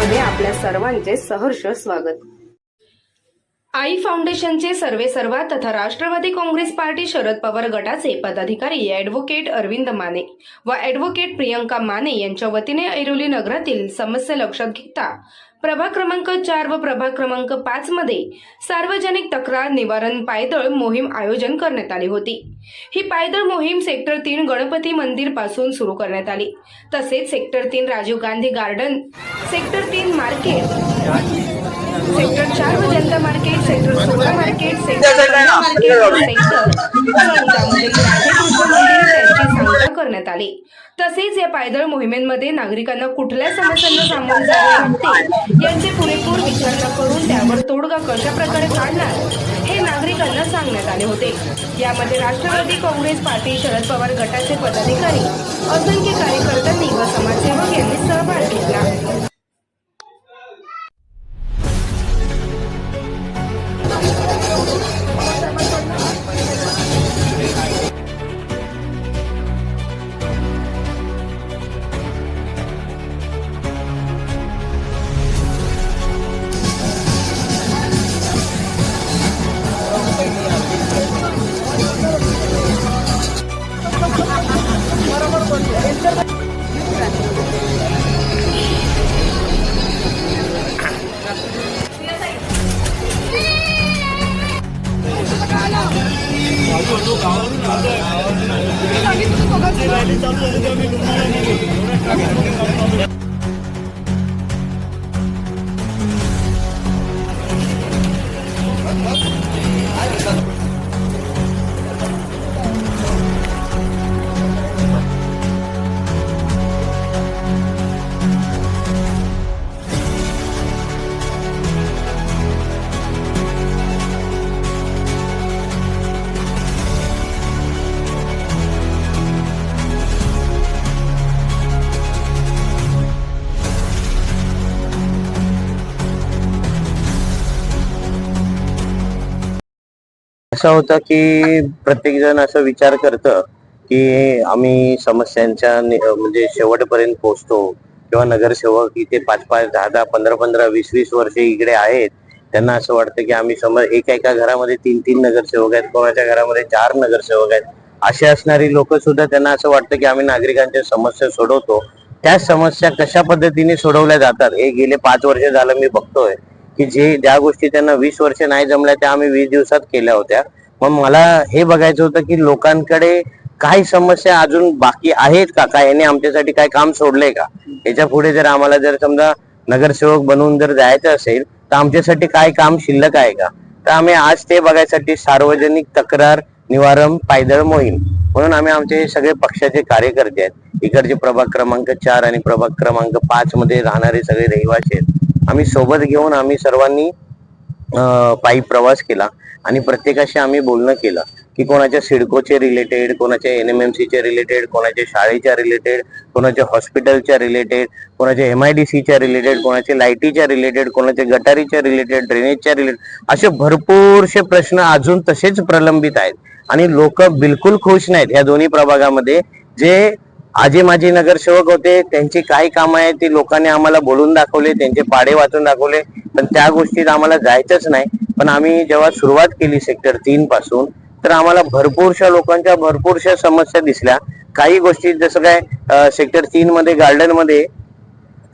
मध्ये आपल्या सर्वांचे सहर्ष स्वागत. आई फाउंडेशनचे सर्वे सर्वा तथा राष्ट्रवादी काँग्रेस पार्टी शरद पवार गटाचे पदाधिकारी ॲडव्होकेट अरविंद माने व ॲडव्होकेट प्रियंका माने यांच्या वतीने ऐरोली नगरातील समस्या लक्षात घेता प्रभाग क्रमांक चार व प्रभाग क्रमांक पाच मध्ये सार्वजनिक तक्रार निवारण पायदळ मोहीम आयोजन करण्यात आली होती. ही पायदळ मोहीम सेक्टर तीन गणपती मंदिरपासून सुरू करण्यात आली. तसेच सेक्टर तीन राजीव गांधी गार्डन सेक्टर तीन मार्केट सेक्टर चार व जनता मार्केट सेक्टर सोळा मार्केट सेक्टर मार्केट सेक्टर करण्यात आली. तसेच या पायदळ मोहिमेमध्ये नागरिकांना कुठल्या समस्यांना सामोरे जावे लागते यांचे पुरेपूर विचारणा करून त्यावर तोडगा कशा प्रकारे काढणार हे नागरिकांना सांगण्यात आले होते. यामध्ये राष्ट्रवादी काँग्रेस पार्टी शरद पवार गटाचे पदाधिकारी असंख्य कार्यकर्त्यांनी व समाजसेवक यांनी सहभाग घेतला. रॅली चालू झाली तेव्हा मी तुम्हाला असं होतं की प्रत्येक जण असं विचार करतं की आम्ही समस्यांच्या नि- म्हणजे शेवटपर्यंत पोहोचतो. किंवा नगरसेवक इथे पाच पाच दहा दहा पंधरा पंधरा वीस वीस वर्षे इकडे आहेत. त्यांना असं वाटतं की आम्ही समज एका एका घरामध्ये तीन तीन नगरसेवक आहेत. कोणाच्या घरामध्ये चार नगरसेवक आहेत. असे असणारी लोक सुद्धा त्यांना असं वाटतं की आम्ही नागरिकांच्या समस्या सोडवतो. त्या समस्या कशा पद्धतीने सोडवल्या जातात हे गेले पाच वर्ष झालं मी बघतोय. की जे ज्या गोष्टी त्यांना वीस वर्ष नाही जमल्या त्या आम्ही वीस दिवसात केल्या होत्या. मग मला हे बघायचं होतं की लोकांकडे काही समस्या अजून बाकी आहेत का? काय याने आमच्यासाठी काय काम सोडलंय का? याच्यापुढे जर आम्हाला जर समजा नगरसेवक बनवून जर जायचं असेल तर आमच्यासाठी काय काम शिल्लक आहे का? तर आम्ही आज ते बघायसाठी सार्वजनिक तक्रार निवारण पायदळ मोहीम म्हणून आम्ही आमचे सगळे पक्षाचे कार्यकर्ते आहेत. इकडचे प्रभाग क्रमांक चार आणि प्रभाग क्रमांक पाच मध्ये राहणारे सगळे रहिवासी आहेत. आम्ही सोबत घेऊन आम्ही सर्वांनी पायी प्रवास केला आणि प्रत्येकाशी आम्ही बोलणं केलं की कोणाच्या सिडकोचे रिलेटेड कोणाच्या एन एम एम सीच्या रिलेटेड कोणाच्या शाळेच्या रिलेटेड कोणाच्या हॉस्पिटलच्या रिलेटेड कोणाच्या एम आय डी सीच्या रिलेटेड कोणाच्या लाईटीच्या रिलेटेड कोणाच्या गटारीच्या रिलेटेड ड्रेनेजच्या रिलेटेड असे भरपूरसे प्रश्न अजून तसेच प्रलंबित आहेत. आणि लोक बिलकुल खुश नाहीत या दोन्ही प्रभागामध्ये जे आजी माजी नगरसेवक होते. त्यांची काय कामं आहे ती लोकांनी आम्हाला बोलून दाखवले त्यांचे पाडे वाचून दाखवले. पण त्या गोष्टीत आम्हाला जायचंच नाही. पण आम्ही जेव्हा सुरुवात केली सेक्टर तीन पासून तर आम्हाला भरपूरशा लोकांच्या भरपूरशा समस्या दिसल्या. काही गोष्टी जसं काय सेक्टर तीन मध्ये गार्डनमध्ये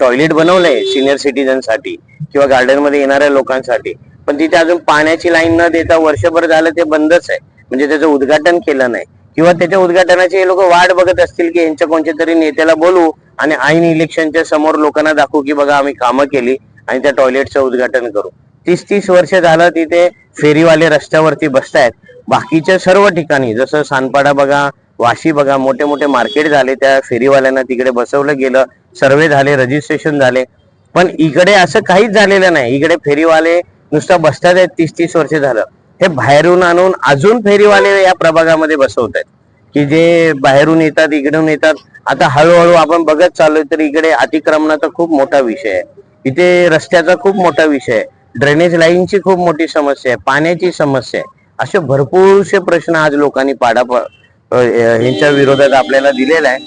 टॉयलेट बनवलंय सिनियर सिटीजनसाठी किंवा गार्डनमध्ये येणाऱ्या लोकांसाठी. पण तिथे अजून पाण्याची लाईन न देता वर्षभर झालं ते बंदच आहे. म्हणजे त्याचं उद्घाटन केलं नाही. किंवा त्याच्या उद्घाटनाची हे लोक वाट बघत असतील की यांच्या कोणत्या तरी नेत्याला बोलू आणि ऐन इलेक्शनच्या समोर लोकांना दाखवू की बघा आम्ही कामं केली आणि त्या टॉयलेटचं उद्घाटन करू. तीस तीस वर्ष झालं तिथे फेरीवाले रस्त्यावरती बसतायत. बाकीच्या सर्व ठिकाणी जसं सानपाडा बघा वाशी बघा मोठे मोठे मार्केट झाले त्या फेरीवाल्यांना तिकडे बसवलं गेलं सर्वे झाले रजिस्ट्रेशन झाले. पण इकडे असं काहीच झालेलं नाही. इकडे फेरीवाले नुसता बसतात आहेत तीस तीस वर्ष झालं. हे बाहेरून आणून अजून फेरीवाले या प्रभागामध्ये बसवत आहेत की जे बाहेरून येतात इकडून येतात. आता हळूहळू आपण बघत चाललोय तर इकडे अतिक्रमणाचा खूप मोठा विषय आहे. इथे रस्त्याचा खूप मोठा विषय आहे. ड्रेनेज लाईनची खूप मोठी समस्या आहे. पाण्याची समस्या आहे. असे भरपूरसे प्रश्न आज लोकांनी पाडा ह्यांच्या विरोधात आपल्याला दिलेला आहे.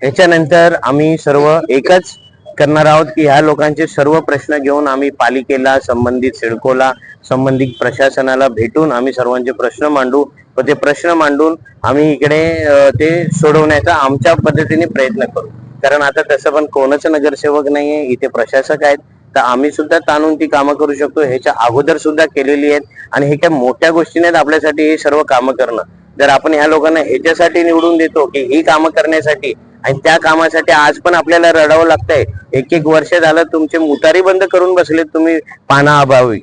त्याच्यानंतर आम्ही सर्व एकच करणार आहोत की ह्या लोकांचे सर्व प्रश्न घेऊन आम्ही पालिकेला संबंधित सिडकोला संबंधित प्रशासनाला भेटून आम्ही सर्वांचे प्रश्न मांडू. व ते प्रश्न मांडून आम्ही इकडे ते सोडवण्याचा आमच्या पद्धतीने प्रयत्न करू. कारण आता तसं पण कोणच नगरसेवक नाहीये इथे प्रशासक आहेत. तर आम्ही सुद्धा ताणून ती कामं करू शकतो. ह्याच्या अगोदर सुद्धा केलेली आहेत. आणि हे काय मोठ्या गोष्टी नाहीत आपल्यासाठी हे सर्व कामं करणं. जर आपण ह्या लोकांना ह्याच्यासाठी निवडून देतो की ही कामं करण्यासाठी आणि त्या कामासाठी आज पण आपल्याला रडावं लागतंय. एक एक वर्ष झालं तुमचे मुतारी बंद करून बसलेत तुम्ही पानाअभावी.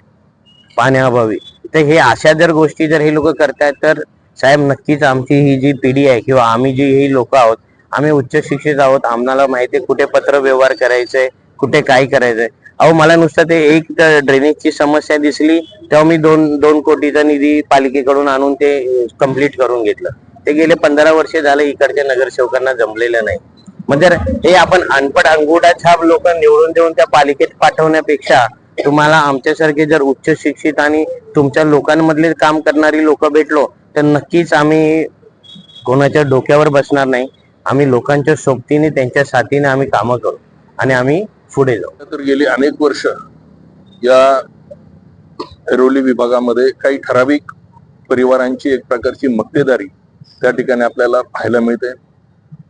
पाण्याअभावी. तर हे अशा जर गोष्टी जर हे लोक करतायत तर साहेब नक्कीच आमची ही जी पिढी आहे किंवा आम्ही जी ही लोक आहोत आम्ही उच्च शिक्षित आहोत आम्हाला माहिती आहे कुठे पत्र व्यवहार करायचंय कुठे काय करायचंय. अहो मला नुसतं ते एक ड्रेनेजची समस्या दिसली तेव्हा मी दोन दोन कोटीचा निधी पालिकेकडून आणून ते कंप्लीट करून घेतलं. ते गेले पंधरा वर्षे झाले इकडच्या नगरसेवकांना जमलेलं नाही. म्हणजे हे आपण अनपड अंगुडा छाप लोक निवडून देऊन त्या पालिकेत पाठवण्यापेक्षा तुम्हाला आमच्यासारखे जर उच्च शिक्षित आणि तुमच्या लोकांमधले काम करणारी लोक भेटलो तर नक्कीच आम्ही कोणाच्या डोक्यावर बसणार नाही. आम्ही लोकांच्या सोबतीने त्यांच्या साथीने आम्ही कामं करू आणि आम्ही पुढे जाऊ. तर गेली अनेक वर्ष या ऐरोली विभागामध्ये काही ठराविक परिवारांची एक प्रकारची मक्तेदारी त्या ठिकाणी आपल्याला पाहायला मिळते.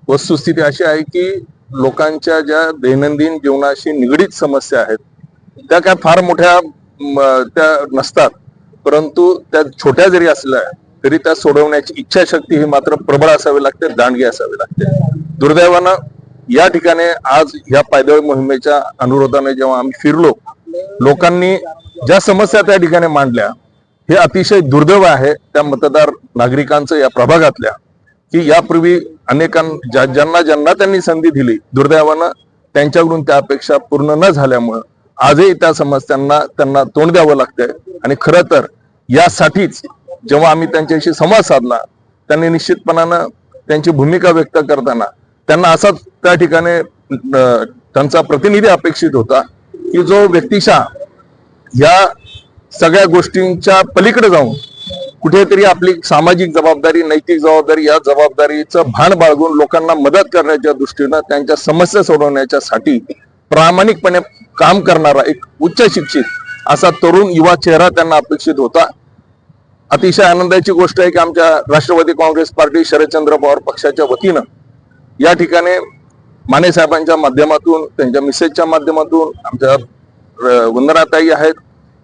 वस्तुस्थिती अशी आहे की लोकांच्या ज्या दैनंदिन जीवनाशी निगडीत समस्या आहेत त्या काय फार मोठ्या त्या नसतात. परंतु त्या छोट्या जरी असल्या तरी त्या सोडवण्याची इच्छाशक्ती ही मात्र प्रबळ असावी लागते दांडगी असावी लागते. दुर्दैवानं या ठिकाणी आज या पायदळ मोहिमेच्या अनुरोधाने जेव्हा आम्ही फिरलो लोकांनी ज्या समस्या त्या ठिकाणी मांडल्या हे अतिशय दुर्दैव आहे त्या मतदार नागरिकांचं या प्रभागातल्या की यापूर्वी अनेकां ज्या- ज्यांना ज्यांना त्यांनी संधी दिली दुर्दैवानं त्यांच्याकडून त्या अपेक्षा पूर्ण न झाल्यामुळं आजही त्या समस्यांना त्यांना तोंड द्यावं लागतंय. आणि खरं तर यासाठीच जेव्हा आम्ही त्यांच्याशी संवाद साधला त्यांनी निश्चितपणानं त्यांची भूमिका व्यक्त करताना त्यांना असाच त्या ठिकाणी त्यांचा प्रतिनिधी अपेक्षित होता की जो व्यक्तिशा या सगळ्या गोष्टींच्या पलीकडे जाऊन कुठेतरी आपली सामाजिक जबाबदारी नैतिक जबाबदारी या जबाबदारीचं भान बाळगून लोकांना मदत करण्याच्या दृष्टीनं त्यांच्या समस्या सोडवण्याच्या साठी प्रामाणिकपणे काम करणारा एक उच्च शिक्षित असा तरुण युवा चेहरा त्यांना अपेक्षित होता. अतिशय आनंदाची गोष्ट आहे की आमच्या राष्ट्रवादी काँग्रेस पार्टी शरदचंद्र पवार पक्षाच्या वतीनं या ठिकाणी माने साहेबांच्या माध्यमातून त्यांच्या मिसेसच्या माध्यमातून आमच्या वंदनाताई आहेत.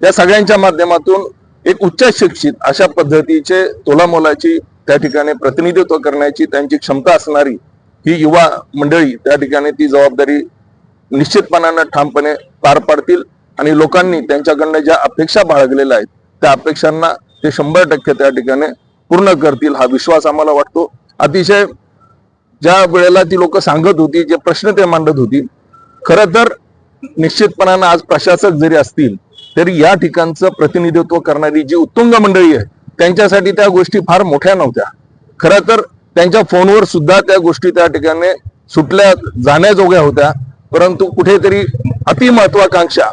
या सगळ्यांच्या माध्यमातून एक उच्च शिक्षित अशा पद्धतीचे तोलामोलाची त्या ठिकाणी प्रतिनिधित्व करण्याची त्यांची क्षमता असणारी ही युवा मंडळी त्या ठिकाणी ती जबाबदारी निश्चितपणानं ठामपणे पार पाडतील आणि लोकांनी त्यांच्याकडनं ज्या अपेक्षा बाळगलेल्या आहेत त्या अपेक्षांना ते शंभर टक्के त्या ठिकाणी पूर्ण करतील हा विश्वास आम्हाला वाटतो. अतिशय ज्या वेळेला ती लोक सांगत होती जे प्रश्न ते मांडत होती खरं तर निश्चितपणानं आज प्रशासक जरी असतील तर या ठिकाणचं प्रतिनिधित्व करणारी जी उत्तुंग मंडळी आहे त्यांच्यासाठी त्या गोष्टी फार मोठ्या नव्हत्या. खरं तर त्यांच्या फोनवर सुद्धा त्या गोष्टी त्या ठिकाणी सुटल्या जाण्याजोग्या होत्या. परंतु कुठेतरी अति महत्वाकांक्षा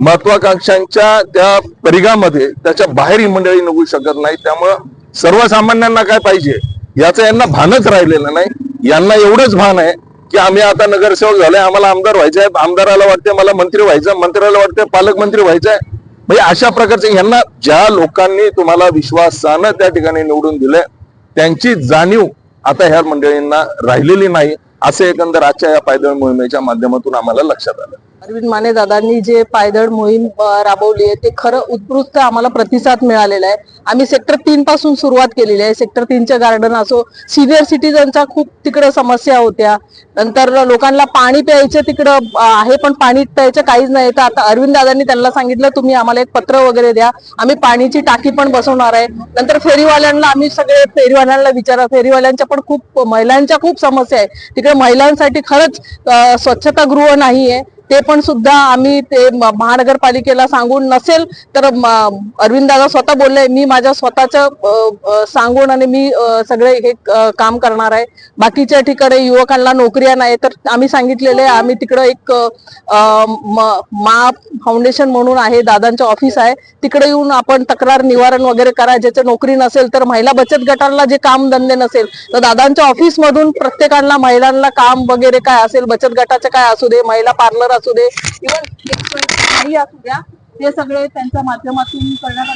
महत्वाकांक्षांच्या त्या परिघामध्ये त्याच्या बाहेर ही मंडळी निघू शकत नाही त्यामुळं सर्वसामान्यांना काय पाहिजे याचं यांना भानच राहिलेलं नाही. यांना एवढंच भान आहे की आम्ही आता नगरसेवक झाले आम्हाला आमदार व्हायचंय आमदाराला वाटते मला मंत्री व्हायचं मंत्र्याला वाटते पालकमंत्री व्हायचंय. म्हणजे अशा प्रकारचे ह्यांना ज्या लोकांनी तुम्हाला विश्वासानं त्या ठिकाणी निवडून दिले त्यांची जाणीव आता ह्या मंडळींना राहिलेली नाही असे एकंदर आजच्या या पायदळ मोहिमेच्या माध्यमातून आम्हाला लक्षात आलं. अरविंद माने दादांनी जे पायदळ मोहीम राबवली आहे ते खरं उत्कृष्ट आम्हाला प्रतिसाद मिळालेला आहे. आम्ही सेक्टर तीन पासून सुरुवात केलेली आहे. सेक्टर तीनच्या गार्डन असो सिनियर सिटीजनच्या खूप तिकडं समस्या होत्या. नंतर लोकांना पाणी प्यायचं तिकडं आहे पण पाणी प्यायचं काहीच नाही. तर आता अरविंद दादांनी त्यांना सांगितलं तुम्ही आम्हाला एक पत्र वगैरे द्या. आम्ही पाणीची टाकी पण बसवणार आहे. नंतर फेरीवाल्यांना आम्ही सगळे फेरीवाल्यांना विचारा फेरीवाल्यांच्या पण खूप महिलांच्या खूप समस्या आहे. तिकडे महिलांसाठी खरंच स्वच्छता स्वच्छतागृह नाही आहे ते पण सुद्धा आम्ही ते महानगरपालिकेला सांगून नसेल तर अरविंद दादा स्वतः बोलले मी माझ्या स्वतःचं सांगून आणि मी सगळे हे काम करणार आहे. बाकीच्या ठिकाणी युवकांना नोकऱ्या नाही तर आम्ही सांगितलेले आहे, आम्ही तिकडं एक म- मा फाउंडेशन म्हणून आहे दादांचं ऑफिस आहे. तिकडे येऊन आपण तक्रार निवारण वगैरे करा ज्याच्या नोकरी नसेल तर महिला बचत गटांना जे काम धंदे नसेल तर दादांच्या ऑफिसमधून प्रत्येकांना प्रत्येकाला महिलांना काम वगैरे काय असेल बचत गटाचं काय असू दे महिला पार्लर असू दे. इव्हन काही असू द्या ते सगळे त्यांच्या माध्यमातून करण्यात